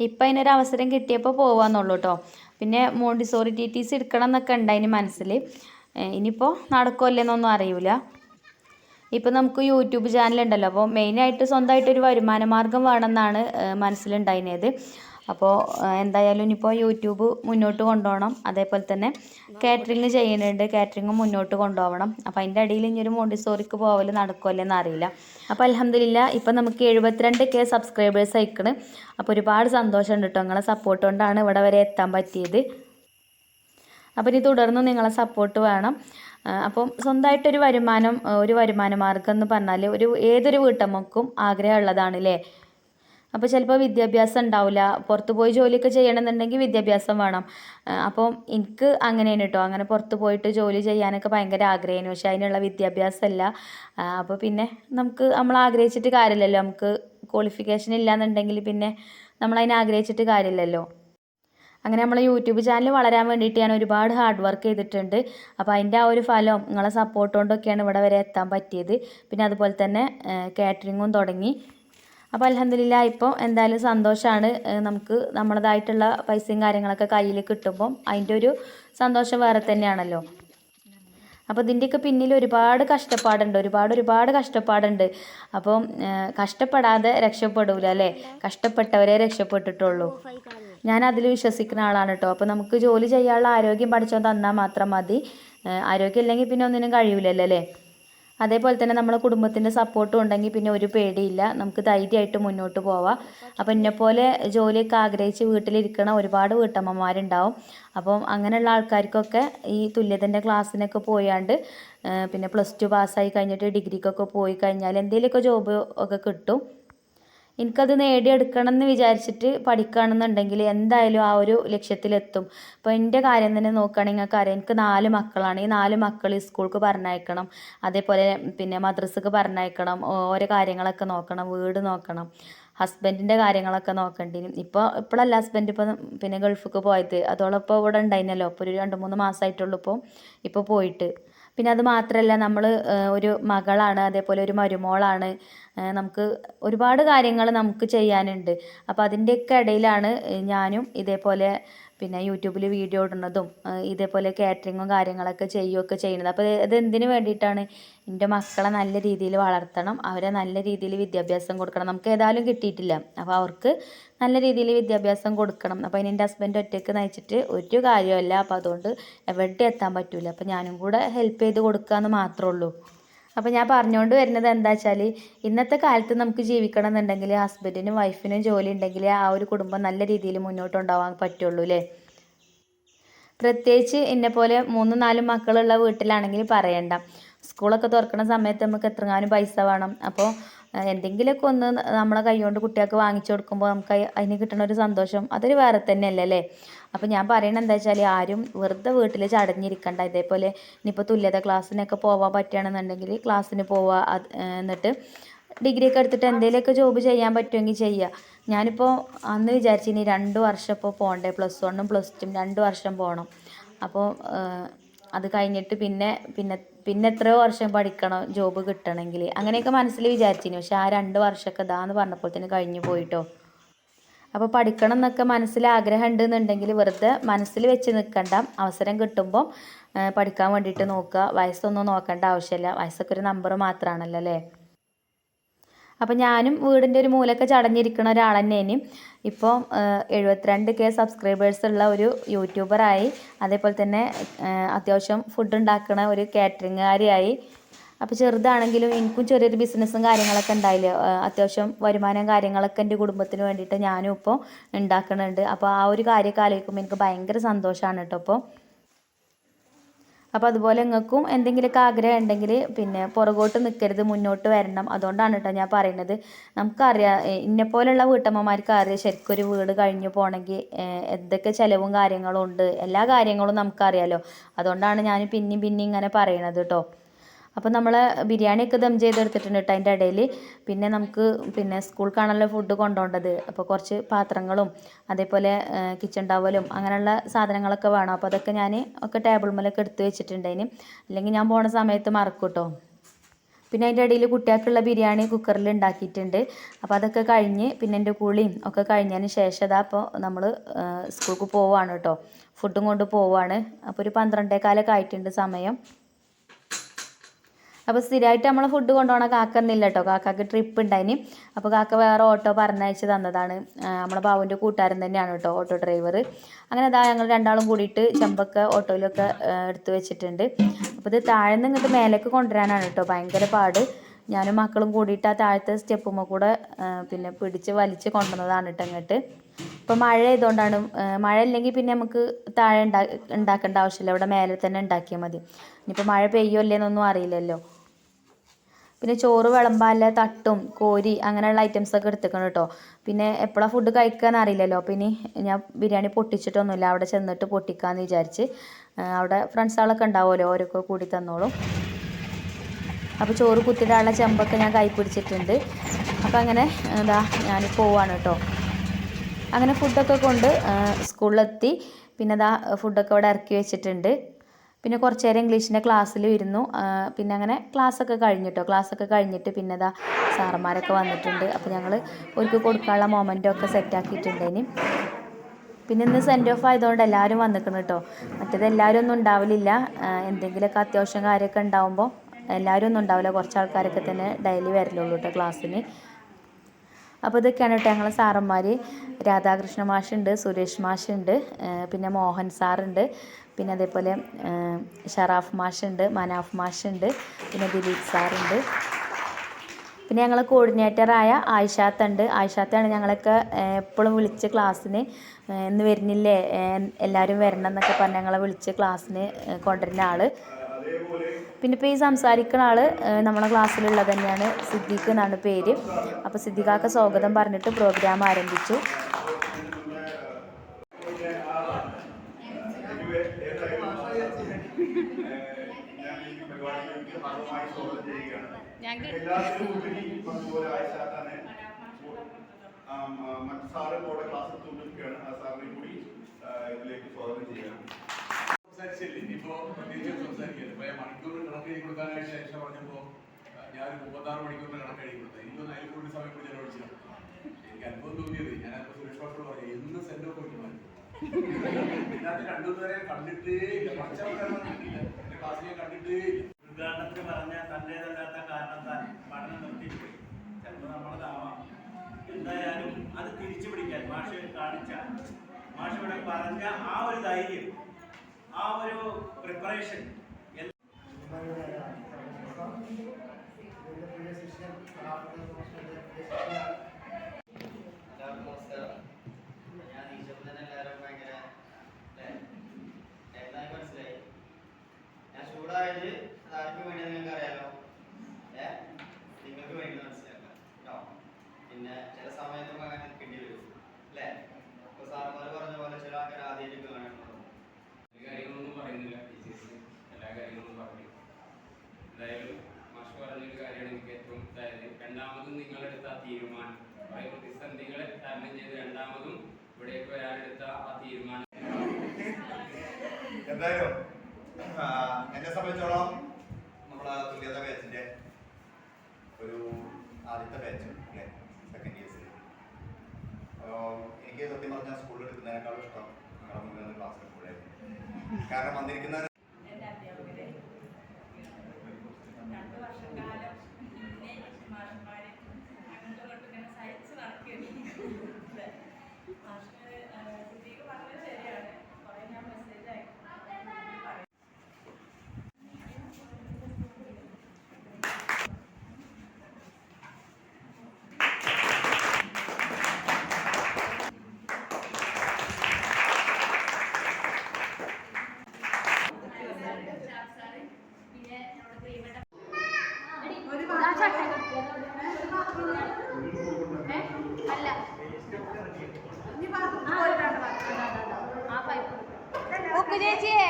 Speaker 1: ഇപ്പം അതിനൊരു അവസരം കിട്ടിയപ്പോൾ പോവാന്നുള്ളൂ കേട്ടോ പിന്നെ മോണ്ടിസോറി ടി ടി സി എടുക്കണം എന്നൊക്കെ ഉണ്ടായിന് മനസ്സിൽ ഇനിയിപ്പോൾ നടക്കുമല്ലേന്നൊന്നും അറിയില്ല ഇപ്പം നമുക്ക് യൂട്യൂബ് ചാനൽ ഉണ്ടല്ലോ. അപ്പോൾ മെയിനായിട്ട് സ്വന്തമായിട്ട് ഒരു വരുമാന മാർഗം വേണമെന്നാണ് മനസ്സിലുണ്ടായിരുന്നത്. അപ്പോൾ എന്തായാലും ഇനിയിപ്പോൾ യൂട്യൂബ് മുന്നോട്ട് കൊണ്ടുപോകണം. അതേപോലെ തന്നെ കാറ്ററിങ് ചെയ്യുന്നുണ്ട്. കാറ്ററിങ് മുന്നോട്ട് കൊണ്ടുപോകണം. അപ്പോൾ അതിന്റെ അടിയിൽ ഇനി ഒരു മോണ്ടിസോറിക്ക് പോകൽ നടക്കുമല്ലോ അറിയില്ല. അപ്പോൾ അലഹമില്ല ഇപ്പം നമുക്ക് എഴുപത്തിരണ്ട് കെ സബ്സ്ക്രൈബേഴ്സ് അയക്കണ് അപ്പോൾ ഒരുപാട് സന്തോഷമുണ്ട് കേട്ടോ നിങ്ങളെ സപ്പോർട്ട് കൊണ്ടാണ് ഇവിടെ വരെ എത്താൻ പറ്റിയത്. അപ്പോൾ ഇനി തുടർന്ന് നിങ്ങളെ സപ്പോർട്ട് വേണം. അപ്പം സ്വന്തമായിട്ടൊരു വരുമാനം ഒരു വരുമാന മാർഗം എന്ന് പറഞ്ഞാൽ ഒരു ഏതൊരു വീട്ടമ്മക്കും ആഗ്രഹമുള്ളതാണ് അല്ലേ അപ്പോൾ ചിലപ്പോൾ വിദ്യാഭ്യാസം ഉണ്ടാവില്ല പുറത്ത് പോയി ജോലിയൊക്കെ ചെയ്യണമെന്നുണ്ടെങ്കിൽ വിദ്യാഭ്യാസം വേണം. അപ്പം എനിക്ക് അങ്ങനെയാണ് കേട്ടോ അങ്ങനെ പുറത്ത് പോയിട്ട് ജോലി ചെയ്യാനൊക്കെ ഭയങ്കര ആഗ്രഹമായിരുന്നു പക്ഷേ അതിനുള്ള വിദ്യാഭ്യാസമല്ല അപ്പോൾ പിന്നെ നമുക്ക് നമ്മൾ ആഗ്രഹിച്ചിട്ട് കാര്യമില്ലല്ലോ. നമുക്ക് ക്വാളിഫിക്കേഷൻ ഇല്ലാന്നുണ്ടെങ്കിൽ പിന്നെ നമ്മൾ അതിനെ ആഗ്രഹിച്ചിട്ട് കാര്യമില്ലല്ലോ. അങ്ങനെ നമ്മൾ യൂട്യൂബ് ചാനൽ വളരാൻ വേണ്ടിയിട്ട് ഞാൻ ഒരുപാട് ഹാർഡ് വർക്ക് ചെയ്തിട്ടുണ്ട്. അപ്പോൾ അതിന്റെ ആ ഒരു ഫലം നിങ്ങളെ സപ്പോർട്ട് കൊണ്ടൊക്കെയാണ് ഇവിടെ വരെ എത്താൻ പറ്റിയത്. പിന്നെ അതുപോലെ തന്നെ കാറ്ററിങ്ങും തുടങ്ങി. അപ്പോൾ അലഹമില്ല ഇപ്പോൾ എന്തായാലും സന്തോഷമാണ് നമുക്ക് നമ്മളതായിട്ടുള്ള പൈസയും കാര്യങ്ങളൊക്കെ കയ്യിൽ കിട്ടുമ്പം അതിന്റെ ഒരു സന്തോഷം വേറെ തന്നെയാണല്ലോ. അപ്പോൾ ഇതിന്റെയൊക്കെ പിന്നിൽ ഒരുപാട് കഷ്ടപ്പാടുണ്ട്. ഒരുപാട് ഒരുപാട് കഷ്ടപ്പാടുണ്ട്. അപ്പം കഷ്ടപ്പെടാതെ രക്ഷപ്പെടൂല അല്ലേ? കഷ്ടപ്പെട്ടവരെ രക്ഷപ്പെട്ടിട്ടുള്ളൂ. ഞാൻ അതിൽ വിശ്വസിക്കുന്ന ആളാണ് കേട്ടോ അപ്പോൾ നമുക്ക് ജോലി ചെയ്യാനുള്ള ആരോഗ്യം പഠിച്ചോ തന്നാൽ മാത്രം മതി. ആരോഗ്യം ഇല്ലെങ്കിൽ പിന്നെ ഒന്നിനും കഴിയില്ലല്ലോ അല്ലേ? അതേപോലെ തന്നെ നമ്മളെ കുടുംബത്തിന്റെ സപ്പോർട്ടും ഉണ്ടെങ്കിൽ പിന്നെ ഒരു പേടിയില്ല. നമുക്ക് ധൈര്യമായിട്ട് മുന്നോട്ട് പോവാം. അപ്പോൾ എന്നെപ്പോലെ ജോലിയൊക്കെ ആഗ്രഹിച്ച് വീട്ടിലിരിക്കണ ഒരുപാട് വീട്ടമ്മമാരുണ്ടാവും. അപ്പം അങ്ങനെയുള്ള ആൾക്കാർക്കൊക്കെ ഈ തുല്യതന്റെ ക്ലാസ്സിനൊക്കെ പോയാണ്ട് പിന്നെ പ്ലസ് ടു പാസ്സായി കഴിഞ്ഞിട്ട് ഡിഗ്രിക്കൊക്കെ പോയി കഴിഞ്ഞാൽ എന്തെങ്കിലുമൊക്കെ ജോബ് ഒക്കെ കിട്ടും. എനിക്കത് നേടിയെടുക്കണം എന്ന് വിചാരിച്ചിട്ട് പഠിക്കുകയാണെന്നുണ്ടെങ്കിൽ എന്തായാലും ആ ഒരു ലക്ഷ്യത്തിലെത്തും. അപ്പോൾ എന്റെ കാര്യം തന്നെ നോക്കുകയാണെങ്കിൽ നിങ്ങൾക്ക് അറിയാം എനിക്ക് നാല് മക്കളാണ്. ഈ നാല് മക്കൾ സ്കൂൾക്ക് പറഞ്ഞയക്കണം. അതേപോലെ പിന്നെ മദ്രസക്ക് പറഞ്ഞയക്കണം. ഓരോ കാര്യങ്ങളൊക്കെ നോക്കണം. വീട് നോക്കണം. ഹസ്ബൻഡിന്റെ കാര്യങ്ങളൊക്കെ നോക്കേണ്ടി ഇപ്പോൾ ഇപ്പോഴല്ല ഹസ്ബൻഡ് ഇപ്പോൾ പിന്നെ ഗൾഫിക്ക് പോയത്. അതോളം ഇപ്പോൾ ഇവിടെ ഉണ്ടായിരുന്നല്ലോ. ഇപ്പോൾ ഒരു രണ്ട് മൂന്ന് മാസമായിട്ടുള്ളൂ ഇപ്പോൾ ഇപ്പോൾ പോയിട്ട്. പിന്നെ അത് മാത്രമല്ല നമ്മൾ ഒരു മകളാണ്. അതേപോലെ ഒരു മരുമോളാണ്. നമുക്ക് ഒരുപാട് കാര്യങ്ങൾ നമുക്ക് ചെയ്യാനുണ്ട്. അപ്പോൾ അതിന്റെയൊക്കെ ഇടയിലാണ് ഞാനും ഇതേപോലെ പിന്നെ യൂട്യൂബിൽ വീഡിയോ ഇടുന്നതും ഇതേപോലെ കാറ്ററിങ്ങും കാര്യങ്ങളൊക്കെ ചെയ്യുകയൊക്കെ ചെയ്യുന്നത്. അപ്പോൾ ഇത് എന്തിനു വേണ്ടിയിട്ടാണ്? എന്റെ മക്കളെ നല്ല രീതിയിൽ വളർത്തണം അവരെ നല്ല രീതിയിൽ വിദ്യാഭ്യാസം കൊടുക്കണം. നമുക്ക് ഏതായാലും കിട്ടിയിട്ടില്ല. അപ്പോൾ അവർക്ക് നല്ല രീതിയിൽ വിദ്യാഭ്യാസം കൊടുക്കണം. അപ്പോൾ അതിന് എന്റെ ഹസ്ബൻഡ് ഒറ്റയ്ക്ക് നയിച്ചിട്ട് ഒരു കാര്യമല്ല അപ്പോൾ അതുകൊണ്ട് എവിടെ എത്താൻ പറ്റില്ല അപ്പോൾ ഞാനും കൂടെ ഹെൽപ്പ് ചെയ്ത് കൊടുക്കുക എന്ന് മാത്രമേ ഉള്ളൂ. അപ്പോൾ ഞാൻ പറഞ്ഞുകൊണ്ട് വരുന്നത് എന്താ വെച്ചാൽ ഇന്നത്തെ കാലത്ത് നമുക്ക് ജീവിക്കണം എന്നുണ്ടെങ്കിൽ ഹസ്ബൻഡിനും വൈഫിനും ജോലി ഉണ്ടെങ്കിൽ ആ ഒരു കുടുംബം നല്ല രീതിയിൽ മുന്നോട്ട് ഉണ്ടാവാൻ പറ്റുള്ളൂ അല്ലേ പ്രത്യേകിച്ച് പോലെ മൂന്ന് നാലും മക്കളുള്ള വീട്ടിലാണെങ്കിൽ പറയണ്ട. സ്കൂളൊക്കെ തുറക്കുന്ന സമയത്ത് നമുക്ക് എത്രങ്ങാനും പൈസ വേണം. അപ്പോൾ എന്തെങ്കിലുമൊക്കെ ഒന്ന് നമ്മളെ കൈകൊണ്ട് കുട്ടികൾക്ക് വാങ്ങിച്ചു കൊടുക്കുമ്പോൾ നമുക്ക് അതിന് കിട്ടുന്ന ഒരു സന്തോഷം അതൊരു വേറെ തന്നെയല്ലേ അപ്പോൾ ഞാൻ പറയണത് എന്താ വെച്ചാൽ ആരും വെറുതെ വീട്ടിൽ ചടഞ്ഞിരിക്കണ്ട. ഇതേപോലെ ഇനിയിപ്പോൾ തുല്യത ക്ലാസ്സിനൊക്കെ പോകാൻ പറ്റുകയാണെന്നുണ്ടെങ്കിൽ ക്ലാസ്സിന് പോവുക എന്നിട്ട് ഡിഗ്രി ഒക്കെ എടുത്തിട്ട് എന്തെങ്കിലുമൊക്കെ ജോബ് ചെയ്യാൻ പറ്റുമെങ്കിൽ ചെയ്യുക ഞാനിപ്പോൾ അന്ന് വിചാരിച്ചിനി രണ്ട് വർഷം ഇപ്പോൾ പോകണ്ടേ പ്ലസ് വണ്ണും പ്ലസ് ടും രണ്ട് വർഷം പോകണം അപ്പോൾ അത് കഴിഞ്ഞിട്ട് പിന്നെ പിന്നെ പിന്നെ എത്രയോ വർഷം പഠിക്കണം ജോബ് കിട്ടണമെങ്കിൽ അങ്ങനെയൊക്കെ മനസ്സിൽ വിചാരിച്ചിനി. പക്ഷെ ആ രണ്ട് വർഷമൊക്കെ ഇതാന്ന് പറഞ്ഞപ്പോൾ തന്നെ കഴിഞ്ഞു പോയിട്ടോ. അപ്പോൾ പഠിക്കണം എന്നൊക്കെ മനസ്സിൽ ആഗ്രഹം ഉണ്ടെന്നുണ്ടെങ്കിൽ വെറുതെ മനസ്സിൽ വെച്ച് നിൽക്കണ്ട. അവസരം കിട്ടുമ്പോൾ പഠിക്കാൻ വേണ്ടിയിട്ട് നോക്കുക. വയസ്സൊന്നും നോക്കേണ്ട ആവശ്യമില്ല. വയസ്സൊക്കെ ഒരു നമ്പർ മാത്രമാണല്ലോ അല്ലേ? അപ്പം ഞാനും വീടിന്റെ ഒരു മൂലൊക്കെ ചടഞ്ഞിരിക്കുന്ന ഒരാൾ തന്നെയാണ് ഇപ്പോൾ എഴുപത്തിരണ്ട് കെ സബ്സ്ക്രൈബേഴ്സ് ഉള്ള ഒരു യൂട്യൂബറായി അതേപോലെ തന്നെ അത്യാവശ്യം ഫുഡ് ഉണ്ടാക്കുന്ന ഒരു കാറ്ററിംഗുകാരിയായി അപ്പോൾ ചെറുതാണെങ്കിലും എനിക്കും ചെറിയൊരു ബിസിനസ്സും കാര്യങ്ങളൊക്കെ ഉണ്ടായില്ലേ? അത്യാവശ്യം വരുമാനം കാര്യങ്ങളൊക്കെ എന്റെ കുടുംബത്തിന് വേണ്ടിയിട്ട് ഞാനും ഇപ്പോൾ ഉണ്ടാക്കുന്നുണ്ട് അപ്പോൾ ആ ഒരു കാര്യമൊക്കെ ആലോചിക്കുമ്പോൾ എനിക്ക് ഭയങ്കര സന്തോഷമാണ് കേട്ടോ അപ്പോൾ അപ്പോൾ അതുപോലെ നിങ്ങൾക്കും എന്തെങ്കിലുമൊക്കെ ആഗ്രഹം ഉണ്ടെങ്കിൽ പിന്നെ പുറകോട്ട് നിൽക്കരുത് മുന്നോട്ട് വരണം. അതുകൊണ്ടാണ് കേട്ടോ ഞാൻ പറയുന്നത്. നമുക്കറിയാം ഇന്നെ പോലെയുള്ള വീട്ടമ്മമാർക്ക് അറിയാം ശരിക്കും ഒരു വീട് കഴിഞ്ഞു പോകണമെങ്കിൽ എന്തൊക്കെ ചിലവും കാര്യങ്ങളും ഉണ്ട്. എല്ലാ കാര്യങ്ങളും നമുക്കറിയാലോ. അതുകൊണ്ടാണ് ഞാൻ പിന്നെയും പിന്നെയും ഇങ്ങനെ പറയണത് കേട്ടോ അപ്പോൾ നമ്മൾ ബിരിയാണിയൊക്കെ ദം ചെയ്തെടുത്തിട്ടുണ്ട് കേട്ടോ അതിന്റെ ഇടയിൽ പിന്നെ നമുക്ക് പിന്നെ സ്കൂൾക്കാണല്ലോ ഫുഡ് കൊണ്ടുപോകേണ്ടത് അപ്പോൾ കുറച്ച് പാത്രങ്ങളും അതേപോലെ കിച്ചൺ ടവലും അങ്ങനെയുള്ള സാധനങ്ങളൊക്കെ വേണം. അപ്പോൾ അതൊക്കെ ഞാൻ ഒക്കെ ടേബിൾ മേലൊക്കെ എടുത്ത് വെച്ചിട്ടുണ്ടതിന് അല്ലെങ്കിൽ ഞാൻ പോണ സമയത്ത് മറക്കും കേട്ടോ പിന്നെ അതിന്റെ ഇടയിൽ കുട്ടികൾക്കുള്ള ബിരിയാണി കുക്കറിൽ ഉണ്ടാക്കിയിട്ടുണ്ട് അപ്പോൾ അതൊക്കെ കഴിഞ്ഞ് പിന്നെ എന്റെ കുളിയും ഒക്കെ കഴിഞ്ഞതിന് ശേഷം അതാ അപ്പോൾ നമ്മൾ സ്കൂൾക്ക് പോവുകയാണ് കേട്ടോ ഫുഡും കൊണ്ട് പോവുകയാണ് അപ്പോൾ ഒരു പന്ത്രണ്ടേ കാലൊക്കെ ആയിട്ടുണ്ട് സമയം. അപ്പോൾ സ്ഥിരമായിട്ട് നമ്മൾ ഫുഡ് കൊണ്ടുപോകണ കാക്ക എന്നില്ല കേട്ടോ കാക്കക്ക് ട്രിപ്പ് ഉണ്ടായിന് അപ്പോൾ കാക്ക വേറെ ഓട്ടോ പറഞ്ഞയച്ച് തന്നതാണ്. നമ്മുടെ ബാബുവിന്റെ കൂട്ടുകാരൻ തന്നെയാണ് കേട്ടോ ഓട്ടോ ഡ്രൈവർ അങ്ങനെ അതാ ഞങ്ങൾ രണ്ടാളും കൂടിയിട്ട് ചെമ്പൊക്കെ ഓട്ടോയിലൊക്കെ എടുത്തു വെച്ചിട്ടുണ്ട്. അപ്പോൾ ഇത് താഴെ നിന്ന് ഇങ്ങോട്ട് മേലേക്ക് കൊണ്ടുവരാനാണ് കേട്ടോ ഭയങ്കര പാട്. ഞാനും മക്കളും കൂടിയിട്ട് ആ താഴത്തെ സ്റ്റെപ്പുമ്മ കൂടെ പിന്നെ പിടിച്ച് വലിച്ച് കൊണ്ടുവന്നതാണ് കേട്ടോ ഇങ്ങോട്ട്. ഇപ്പോൾ മഴ ആയതുകൊണ്ടാണ് മഴ ഇല്ലെങ്കിൽ പിന്നെ നമുക്ക് താഴെ ഉണ്ടാ ഉണ്ടാക്കേണ്ട ആവശ്യമില്ല. ഇവിടെ മേലെ തന്നെ ഉണ്ടാക്കിയാൽ മതി. ഇനിയിപ്പോൾ മഴ പെയ്യോ ഇല്ലേന്നൊന്നും അറിയില്ലല്ലോ. പിന്നെ ചോറ് വിളമ്പാനുള്ള തട്ടും കോരി അങ്ങനെയുള്ള ഐറ്റംസ് ഒക്കെ എടുത്തേക്കണം കേട്ടോ പിന്നെ എപ്പോഴാണ് ഫുഡ് കഴിക്കാന്ന് അറിയില്ലല്ലോ. അപ്പം ഇനി ഞാൻ ബിരിയാണി പൊട്ടിച്ചിട്ടൊന്നുമില്ല. അവിടെ ചെന്നിട്ട് പൊട്ടിക്കാമെന്ന് വിചാരിച്ച് അവിടെ ഫ്രണ്ട്സുകളൊക്കെ ഉണ്ടാവുമല്ലോ. ഓരോക്കെ കൂടി തന്നോളും. അപ്പോൾ ചോറ് കുത്തിയിടാനുള്ള ചെമ്പൊക്കെ ഞാൻ കൈ പിടിച്ചിട്ടുണ്ട്. അപ്പോൾ അങ്ങനെ എന്താ ഞാൻ പോവാണ് കേട്ടോ അങ്ങനെ ഫുഡൊക്കെ കൊണ്ട് സ്കൂളിലെത്തി പിന്നെ അതാ ഫുഡൊക്കെ അവിടെ ഇറക്കി വെച്ചിട്ടുണ്ട്. പിന്നെ കുറച്ച് നേരം ഇംഗ്ലീഷിന്റെ ക്ലാസ്സിൽ ഇരുന്നു. പിന്നെ അങ്ങനെ ക്ലാസ്സൊക്കെ കഴിഞ്ഞിട്ടോ? ക്ലാസ്സൊക്കെ കഴിഞ്ഞിട്ട് പിന്നെ അതാ സാറന്മാരൊക്കെ വന്നിട്ടുണ്ട്. അപ്പോൾ ഞങ്ങൾ അവർക്ക് കൊടുക്കാനുള്ള മൊമെന്റൊക്കെ ഒക്കെ സെറ്റാക്കിയിട്ടുണ്ട് ഇനി. പിന്നെ ഇന്ന് സെൻഡ് ഓഫ് ആയതുകൊണ്ട് എല്ലാവരും വന്നിക്കണം കേട്ടോ മറ്റേത് എല്ലാവരും ഒന്നും ഉണ്ടാവില്ല എന്തെങ്കിലുമൊക്കെ അത്യാവശ്യം കാര്യമൊക്കെ ഉണ്ടാവുമ്പോൾ എല്ലാവരും ഒന്നും ഉണ്ടാവില്ല. കുറച്ച് ആൾക്കാരൊക്കെ തന്നെ ഡെയിലി വരലുള്ളൂ കേട്ടോ ക്ലാസ്സിന്. അപ്പോൾ ഇതൊക്കെയാണ് കേട്ടോ ഞങ്ങളെ സാറന്മാർ രാധാകൃഷ്ണ മാഷുണ്ട് സുരേഷ് മാഷുണ്ട് പിന്നെ മോഹൻ സാറുണ്ട് പിന്നെ അതേപോലെ ഷറാഫ് മാഷുണ്ട് മനാഫ് മാഷുണ്ട് പിന്നെ ദിലീപ് സാറുണ്ട്. പിന്നെ ഞങ്ങൾ കോർഡിനേറ്ററായ ആയിഷാത്തുണ്ട്. ആയിഷാത്താണ് ഞങ്ങളൊക്കെ എപ്പോഴും വിളിച്ച് ക്ലാസ്സിന്. ഇന്ന് വരുന്നില്ലേ? എല്ലാവരും വരണം എന്നൊക്കെ പറഞ്ഞ് ഞങ്ങളെ വിളിച്ച് ക്ലാസ്സിന് കൊണ്ടുവരുന്ന ആൾ പിന്നെ ഇപ്പോൾ ഈ സംസാരിക്കുന്ന ആൾ നമ്മളെ ക്ലാസ്സിലുള്ളത് തന്നെയാണ്. സിദ്ദീഖ് എന്നാണ് പേര്. അപ്പോൾ സിദ്ദീഖാക്ക് സ്വാഗതം പറഞ്ഞിട്ട് പ്രോഗ്രാം ആരംഭിച്ചു.
Speaker 2: ഞാൻ
Speaker 3: മുപ്പത്താറ് മണിക്കൂറിന് കണക്ക് എഴുതി കൊടുത്തത് എനിക്കൊന്ന് അതിൽ കൂടുതൽ സമയം കൂടി ചെലവഴിച്ചില്ല എനിക്ക് അനുഭവം തോന്നിയത് ഞാൻ അപ്പൊ സുരേഷ് ബാബുയോട് പറഞ്ഞു എന്ന് സെന്റ് ഓഫ് വയ്ക്കണം ഇതിനകത്ത് രണ്ടുപേരെ കണ്ടിട്ടേ ക്ലാസ്സിൽ കണ്ടിട്ടേ
Speaker 4: ഉദ്ഘാടനത്തിന് പറഞ്ഞ തന്റേതല്ലാത്ത കാരണത്താൽ പഠനം നിർത്തിപ്പോയി ചിലപ്പോൾ നമ്മളതാവാം എന്തായാലും അത് തിരിച്ചു പിടിക്കാൻ മാഷ് കാണിച്ച. മാഷ് ഇവിടെ പറഞ്ഞ ആ ഒരു ധൈര്യം ആ ഒരു പ്രിപ്പറേഷൻ
Speaker 5: എല്ലാവർക്കും നമസ്കാരം ഞാൻ ഈശ്വരൻ തന്നെ എല്ലാവരും ഭയങ്കര അല്ലേ എന്തായി മനസ്സിലായി ചൂടായത് അത് ആർക്ക് വേണ്ടി നിങ്ങൾക്ക് അറിയാലോ ഏ? നിങ്ങൾക്ക് വേണ്ടി മനസ്സിലാക്കാം കേട്ടോ? പിന്നെ ചില സമയത്തൊക്കെ അങ്ങനെ നിൽക്കേണ്ടി വരും അല്ലേ? ഇപ്പൊ സാറുമാർ പറഞ്ഞ പോലെ ചില ആൾക്കാർ ആദ്യമായിട്ട് കാണുന്നുണ്ടോ
Speaker 6: ഈ കാര്യങ്ങളൊന്നും പറയുന്നില്ല ടീച്ചേഴ്സ് എല്ലാ കാര്യങ്ങളും പറഞ്ഞു. എന്തായാലും മാഷ് പറഞ്ഞൊരു കാര്യമാണ് എനിക്ക് ഏറ്റവും അതായത് രണ്ടാമതും നിങ്ങളെടുത്ത ആ തീരുമാനം. പ്രതിസന്ധികളെ തരണം ചെയ്ത് രണ്ടാമതും ഇവിടേക്ക് വരാനെടുത്ത ആ തീരുമാനം.
Speaker 2: എന്തായാലും എന്നെ സംബന്ധിച്ചോളം നമ്മളെ തുല്യത ബാച്ചിന്റെ ഒരു ആദ്യത്തെ ബാച്ച് സെക്കൻഡ് ഇയേഴ്സിൽ എനിക്ക് സത്യം പറഞ്ഞാൽ സ്കൂളിൽ എടുക്കുന്നതിനേക്കാളും ഇഷ്ടം ക്ലാസ് എടുക്കുമ്പോഴായിരുന്നു കാരണം വന്നിരിക്കുന്ന
Speaker 7: എന്റെ അധ്യാപകരെ രണ്ട് വർഷക്കാലം ഇന്നെ മാഷന്മാരെ അങ്ങോട്ടും ഇങ്ങോട്ടും ഇങ്ങനെ സഹിച്ച് നടക്കുകയാണ് മാഷ് കുട്ടിക്ക് പറഞ്ഞത് ശരിയാണ് കുറേ ഞാൻ മെസ്സേജ് അയക്കും പറയും
Speaker 1: ചേച്ചിയെ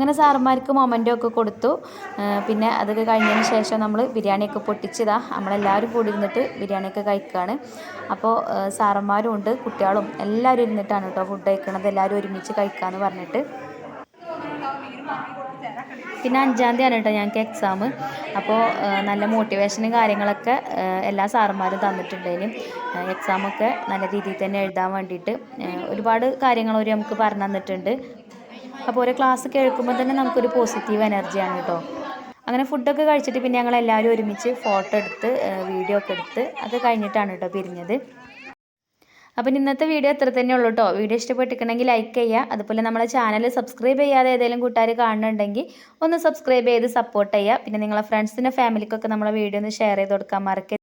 Speaker 1: അങ്ങനെ സാറന്മാർക്ക് മൊമന്റോ ഒക്കെ കൊടുത്തു. പിന്നെ അതൊക്കെ കഴിഞ്ഞതിന് ശേഷം നമ്മൾ ബിരിയാണിയൊക്കെ പൊട്ടിച്ചതാ. നമ്മളെല്ലാവരും കൂടി ഇരുന്നിട്ട് ബിരിയാണിയൊക്കെ കഴിക്കുകയാണ് അപ്പോൾ സാറന്മാരും ഉണ്ട് കുട്ടികളും എല്ലാവരും ഇരുന്നിട്ടാണ് കേട്ടോ ഫുഡ് കഴിക്കണത്. എല്ലാവരും ഒരുമിച്ച് കഴിക്കാമെന്ന് പറഞ്ഞിട്ട്. പിന്നെ അഞ്ചാം തീയതിയാണ് കേട്ടോ ഞങ്ങൾക്ക് എക്സാം അപ്പോൾ നല്ല മോട്ടിവേഷനും കാര്യങ്ങളൊക്കെ എല്ലാ സാറന്മാരും തന്നിട്ടുണ്ടെങ്കിലും എക്സാമൊക്കെ നല്ല രീതിയിൽ തന്നെ എഴുതാൻ വേണ്ടിയിട്ട് ഒരുപാട് കാര്യങ്ങൾ അവർ നമുക്ക് പറഞ്ഞു തന്നിട്ടുണ്ട്. അപ്പോൾ ഓരോ ക്ലാസ് കേൾക്കുമ്പോൾ തന്നെ നമുക്കൊരു പോസിറ്റീവ് എനർജിയാണ് കേട്ടോ. അങ്ങനെ ഫുഡൊക്കെ കഴിച്ചിട്ട് പിന്നെ ഞങ്ങൾ എല്ലാവരും ഒരുമിച്ച് ഫോട്ടോ എടുത്ത് വീഡിയോ ഒക്കെ എടുത്ത് അത് കഴിഞ്ഞിട്ടാണ് കേട്ടോ പിരിഞ്ഞത്. അപ്പം ഇന്നത്തെ വീഡിയോ അത്ര തന്നെ ഉള്ളൂ കേട്ടോ. വീഡിയോ ഇഷ്ടപ്പെട്ടിട്ടുണ്ടെങ്കിൽ ലൈക്ക് ചെയ്യുക. അതുപോലെ നമ്മളെ ചാനൽ സബ്സ്ക്രൈബ് ചെയ്യാതെ ഏതെങ്കിലും കൂട്ടുകാർ കാണുന്നുണ്ടെങ്കിൽ ഒന്ന് സബ്സ്ക്രൈബ് ചെയ്ത് സപ്പോർട്ട് ചെയ്യുക. പിന്നെ നിങ്ങളെ ഫ്രണ്ട്സിനും ഫാമിലിക്കൊക്കെ നമ്മളെ വീഡിയോ ഒന്ന് ഷെയർ ചെയ്ത് കൊടുക്കാൻ മറക്കരുത്.